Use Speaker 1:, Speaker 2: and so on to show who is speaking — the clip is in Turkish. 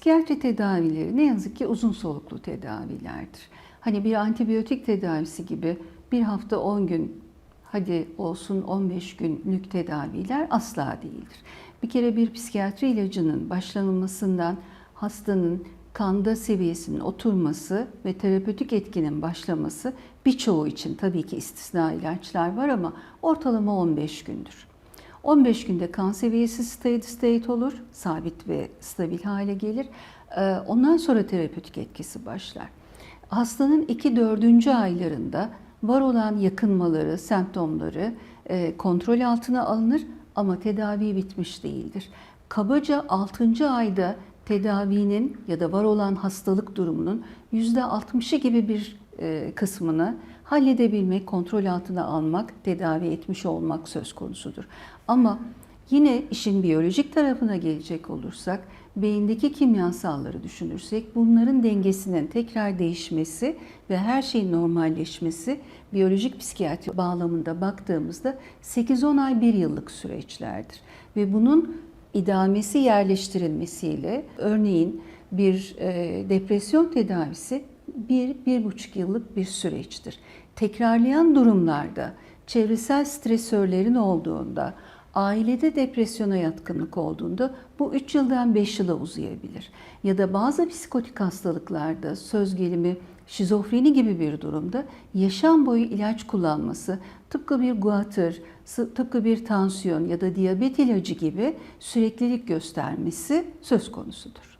Speaker 1: Psikiyatri tedavileri ne yazık ki uzun soluklu tedavilerdir. Hani bir antibiyotik tedavisi gibi bir hafta 10 gün hadi olsun 15 günlük tedaviler asla değildir. Bir kere bir psikiyatri ilacının başlanılmasından hastanın kanda seviyesinin oturması ve terapötik etkinin başlaması birçoğu için tabii ki istisna ilaçlar var ama ortalama 15 gündür. 15 günde kan seviyesi steady state olur, sabit ve stabil hale gelir. Ee, Ondan sonra terapötik etkisi başlar. Hastanın 2-4. aylarında var olan yakınmaları, semptomları e, kontrol altına alınır ama tedavi bitmiş değildir. Kabaca 6. ayda tedavinin ya da var olan hastalık durumunun %60'ı gibi bir kısmını halledebilmek, kontrol altına almak, tedavi etmiş olmak söz konusudur. Ama yine işin biyolojik tarafına gelecek olursak, beyindeki kimyasalları düşünürsek bunların dengesinin tekrar değişmesi ve her şeyin normalleşmesi biyolojik psikiyatri bağlamında baktığımızda 8-10 ay 1 yıllık süreçlerdir. Ve bunun idamesi yerleştirilmesiyle örneğin bir e, depresyon tedavisi bir, bir buçuk yıllık bir süreçtir. Tekrarlayan durumlarda çevresel stresörlerin olduğunda, ailede depresyona yatkınlık olduğunda bu 3 yıldan 5 yıla uzayabilir. Ya da bazı psikotik hastalıklarda söz gelimi şizofreni gibi bir durumda yaşam boyu ilaç kullanması tıpkı bir guatr, tıpkı bir tansiyon ya da diyabet ilacı gibi süreklilik göstermesi söz konusudur.